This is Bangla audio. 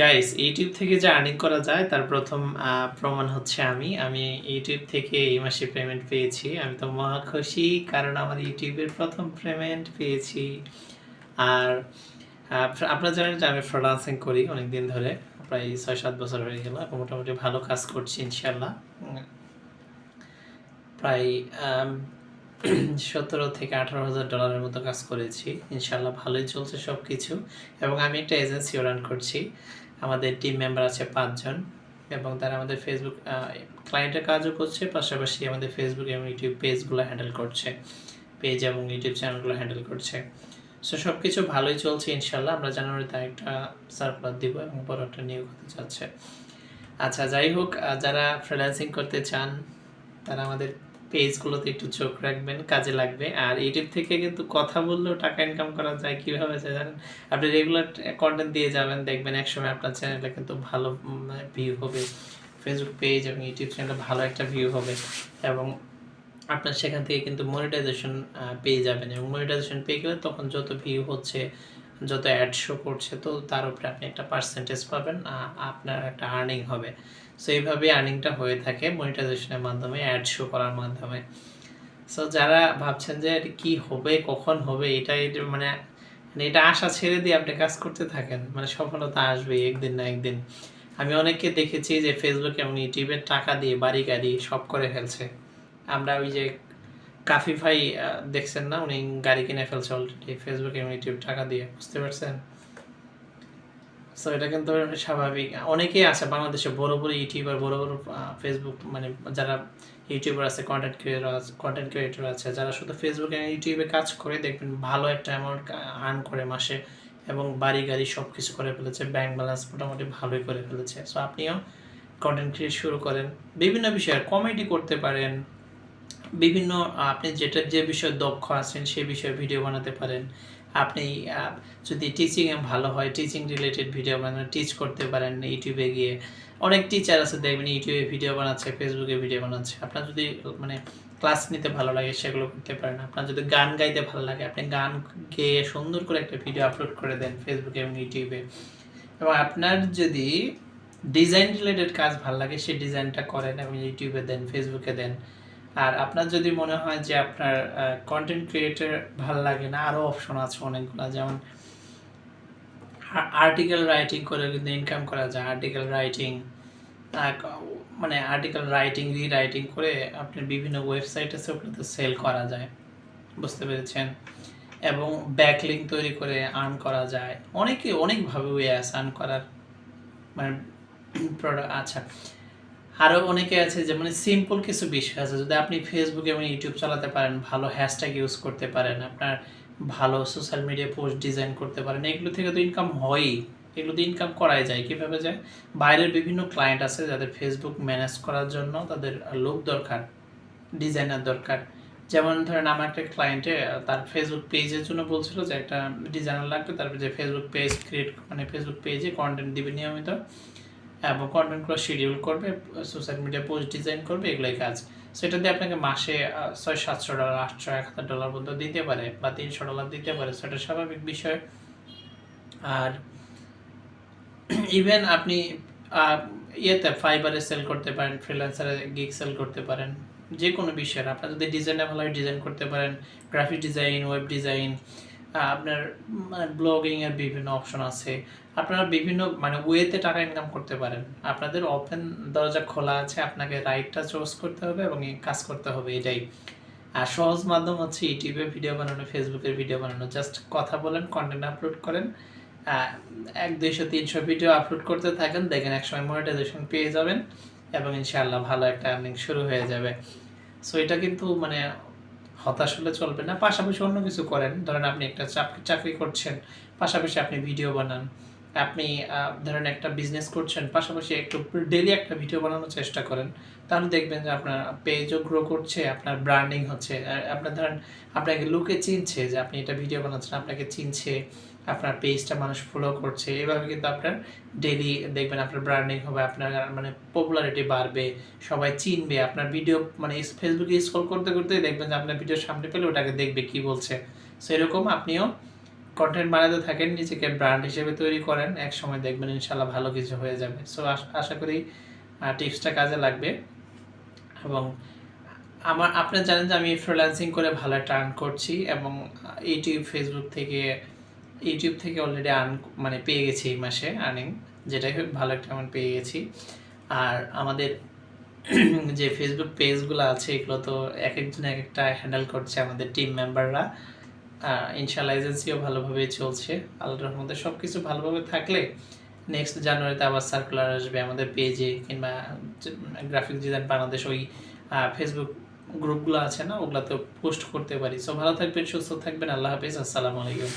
গাইস ইউটিউব থেকে যে আর্নিং করা যায় তার প্রথম প্রমাণ হচ্ছে আমি। আমি ইউটিউব থেকে এই মাসে পেমেন্ট পেয়েছি। আমি তো মহা খুশি কারণ আমার ইউটিউবের প্রথম পেমেন্ট পেয়েছি। আর আপনারা জানেন যে আমি ফ্রিল্যান্সিং করি অনেক দিন ধরে প্রায় ছয় সাত বছর হয়ে গেল। মোটামুটি ভালো কাজ করছি ইনশাল্লাহ প্রায় সতেরো থেকে আঠারো হাজার ডলারের মতো কাজ করেছি। ইনশাল্লাহ ভালোই চলছে সব কিছু এবং আমি একটা এজেন্সিও রান করছি। আমাদের টিম মেম্বার আছে পাঁচজন। এবং তারা আমাদের ফেসবুক ক্লায়েন্টের কাজও করছে, পাশাপাশি আমাদের ফেসবুক এবং ইউটিউব পেজগুলো হ্যান্ডেল করছে। পেজ এবং ইউটিউব চ্যানেলগুলো হ্যান্ডেল করছে। সো সব কিছু ভালোই চলছে ইনশাল্লাহ আমরা জানুয়ারিতে একটা সার্কুলার দিব এবং বড় একটা নিয়োগ হতে যাচ্ছে আচ্ছা যাই হোক যারা ফ্রিল্যান্সিং করতে চান, তারা আমাদের পেজগুলোতে একটু চোখ রাখবেন, কাজে লাগবে। আর ইউটিউব থেকে কিন্তু কথা বললেও টাকা ইনকাম করা যায়, কীভাবে যায় জানেন? আপনি রেগুলার কন্টেন্ট দিয়ে যাবেন, দেখবেন একসময় আপনার চ্যানেলে কিন্তু ভালো ভিউ হবে। ফেসবুক পেজ এবং ইউটিউব চ্যানেলে ভালো একটা ভিউ হবে। এবং আপনার সেখান থেকে কিন্তু মনিটাইজেশন পেয়ে যাবেন। এবং মনিটাইজেশন পেয়ে গেলে তখন যত ভিউ হচ্ছে যত অ্যাড শো করছে, তো তার উপরে আপনি একটা পার্সেন্টেজ পাবেন আপনার একটা আর্নিং হবে। সো এইভাবে আর্নিংটা হয়ে থাকে মনিটাইজেশনের মাধ্যমে অ্যাড শো করার মাধ্যমে। সো যারা ভাবছেন যে কি হবে, কখন হবে, এটা মানে মানে এটা আশা ছেড়ে দিয়ে আপনি কাজ করতে থাকেন মানে সফলতা আসবে একদিন না একদিন। আমি অনেককে দেখেছি যে ফেসবুক এবং ইউটিউবের টাকা দিয়ে বাড়ি গাড়ি সব করে ফেলছে। আমরা ওই যে কাফি ভাই দেখছেন না? উনি গাড়ি কিনে ফেলছে অলরেডি ফেসবুক এবং ইউটিউব টাকা দিয়ে, বুঝতে পারছেন? সো এটা কিন্তু স্বাভাবিক। অনেকেই আছে বাংলাদেশে, বড় বড় ইউটিউবার বড় বড় ফেসবুক মানে যারা ইউটিউবার আছে কন্টেন্ট ক্রিয়েটর আছে কন্টেন্ট ক্রিয়েটর আছে, যারা শুধু ফেসবুক এবং ইউটিউবে কাজ করে, দেখবেন ভালো একটা অ্যামাউন্ট আর্ন করে মাসে এবং বাড়ি গাড়ি সব কিছু করে ফেলেছে ব্যাংক ব্যালেন্স মোটামুটি ভালোই করে ফেলেছে। সো আপনিও কন্টেন্ট ক্রিয়েট শুরু করেন। বিভিন্ন বিষয়ে কমেডি করতে পারেন বিভিন্ন, আপনি যেটা যে বিষয়ে দক্ষ আছেন সে বিষয়ে ভিডিও বানাতে পারেন। আপনি যদি টিচিংয়ে ভালো হয় টিচিং রিলেটেড ভিডিও বানান টিচ করতে পারেন ইউটিউবে গিয়ে। অনেক টিচার আছে, দেখবেন ইউটিউবে ভিডিও বানাচ্ছে ফেসবুকে ভিডিও বানাচ্ছে। আপনার যদি মানে ক্লাস নিতে ভালো লাগে, সেগুলো করতে পারেন। আপনার যদি গান গাইতে ভালো লাগে, আপনি গান গেয়ে সুন্দর করে একটা ভিডিও আপলোড করে দেন ফেসবুকে এবং ইউটিউবে এবং আপনার যদি ডিজাইন রিলেটেড কাজ ভালো লাগে সেই ডিজাইনটা করেন এবং ইউটিউবে দেন ফেসবুকে দেন। আর আপনার যদি মনে হয় যে আপনার কন্টেন্ট ক্রিয়েটর ভালো লাগে না আরও অপশন আছে অনেকগুলো, যেমন আর্টিকেল রাইটিং করে কিন্তু ইনকাম করা যায় আর্টিকেল রাইটিং মানে আর্টিকেল রাইটিং রি রাইটিং করে আপনি বিভিন্ন ওয়েবসাইট ওগুলোতে সেল করা যায়, বুঝতে পেরেছেন? এবং ব্যাকলিং তৈরি করে আর্ন করা যায়, অনেকে অনেকভাবে ওয়ে আছে আর্ন করার মানে প্রোডাক্ট আচ্ছা আরও অনেকে আছে যে মানে সিম্পল কিছু বিষয় আছে। যদি আপনি ফেসবুক এবং ইউটিউব চালাতে পারেন, ভালো হ্যাশট্যাগ ইউজ করতে পারেন, আপনার ভালো সোশ্যাল মিডিয়া পোস্ট ডিজাইন করতে পারেন, এগুলো থেকে তো ইনকাম হয়ই। এগুলো তো ইনকাম করাই যায়। কীভাবে যায়? বাইরের বিভিন্ন ক্লায়েন্ট আছে যাদের ফেসবুক ম্যানেজ করার জন্য তাদের লোক দরকার ডিজাইনার দরকার। যেমন ধরেন আমার একটা ক্লায়েন্টে তার ফেসবুক পেজের জন্য বলছিল যে একটা ডিজাইনার লাগবে, তারপর যে ফেসবুক পেজ ক্রিয়েট মানে ফেসবুক পেজে কন্টেন্ট দিবে নিয়মিত। এবং কন্টেন্টগুলো শিডিউল করবে সোশ্যাল মিডিয়া পোস্ট ডিজাইন করবে, এগুলোই কাজ। সেটা দিয়ে আপনাকে মাসে ছয় সাতশো ডলার আটশো, এক হাজার ডলার পর্যন্ত দিতে পারে, বা তিনশো ডলার দিতে পারে, সেটা স্বাভাবিক বিষয়। আর ইভেন আপনি ইয়েতে ফাইবারে সেল করতে পারেন ফ্রিল্যান্সারে গিগ সেল করতে পারেন যে কোনো বিষয়ের। আপনার যদি ডিজাইনে ভালো ডিজাইন করতে পারেন গ্রাফিক ডিজাইন ওয়েব ডিজাইন আপনার মানে ব্লগিংয়ের বিভিন্ন অপশন আছে। আপনারা বিভিন্ন মানে ওয়েতে টাকা ইনকাম করতে পারেন। আপনাদের ওপেন দরজা খোলা আছে, আপনাকে রাইটটা চুজ করতে হবে এবং কাজ করতে হবে এটাই। আর সহজ মাধ্যম হচ্ছে ইউটিউবে ভিডিও বানানো ফেসবুকের ভিডিও বানানো। জাস্ট কথা বলেন কন্টেন্ট আপলোড করেন। এক, দুইশো, তিনশো ভিডিও আপলোড করতে থাকেন, দেখেন একসময় মনিটাইজেশন পেয়ে যাবেন এবং ইনশাআল্লাহ ভালো একটা আর্নিং শুরু হয়ে যাবে। সো এটা কিন্তু মানে হতাশ হলে চলবে না। পাশাপাশি অন্য কিছু করেন। ধরেন আপনি একটা চাকরি চাকরি করছেন, পাশাপাশি আপনি ভিডিও বানান। আপনি ধরেন একটা বিজনেস করছেন, পাশাপাশি একটু ডেলি একটা ভিডিও বানানোর চেষ্টা করেন। তাহলে দেখবেন যে আপনার পেজও গ্রো করছে, আপনার ব্র্যান্ডিং হচ্ছে। আপনার, ধরেন, আপনাকে লুকে চিনছে যে আপনি এটা ভিডিও বানাচ্ছেন, আপনাকে চিনছে। আপনার পেজটা মানুষ ফলো করছে। এভাবে কিন্তু আপনার ডেলি দেখবেন আপনার ব্র্যান্ডিং হবে, আপনার মানে পপুলারিটি বাড়বে, সবাই চিনবে। আপনার ভিডিও মানে ফেসবুকে স্ক্রল করতে করতে দেখবেন যে আপনার ভিডিও সামনে পেলে ওটাকে দেখবে কি বলছে। সেরকম আপনিও কন্টেন্ট বানাতে থাকেন, নিজেকে ব্র্যান্ড হিসেবে তৈরি করেন এক সময় দেখবেন ইনশাল্লাহ ভালো কিছু হয়ে যাবে। সো আশা করি টিপসটা কাজে লাগবে। এবং আমার আপনি জানেন যে আমি ফ্রিল্যান্সিং করে ভালো টার্ন করছি এবং ইউটিউব ফেসবুক থেকে ইউটিউব থেকে অলরেডি আর্ন মানে পেয়ে গেছি এই মাসে আর্নিং যেটাই হোক, ভালো একটা অ্যামাউন্ট পেয়ে গেছি। আর আমাদের যে ফেসবুক পেজগুলো আছে, এগুলো তো এক একজন এক একটা হ্যান্ডেল করছে আমাদের টিম মেম্বাররা ইনশাল্লাহ এজেন্সিও ভালোভাবেই চলছে। আল্লাহর রহমতে সব কিছু ভালোভাবে থাকলে নেক্সট জানুয়ারিতে আবার সার্কুলার আসবে আমাদের পেজে কিংবা গ্রাফিক ডিজাইন বাংলাদেশ ওই ফেসবুক গ্রুপগুলো আছে না ওগুলোতে পোস্ট করতে পারি। সো ভালো থাকবেন, সুস্থ থাকবেন, আল্লাহ হাফিজ, আসসালামু আলাইকুম।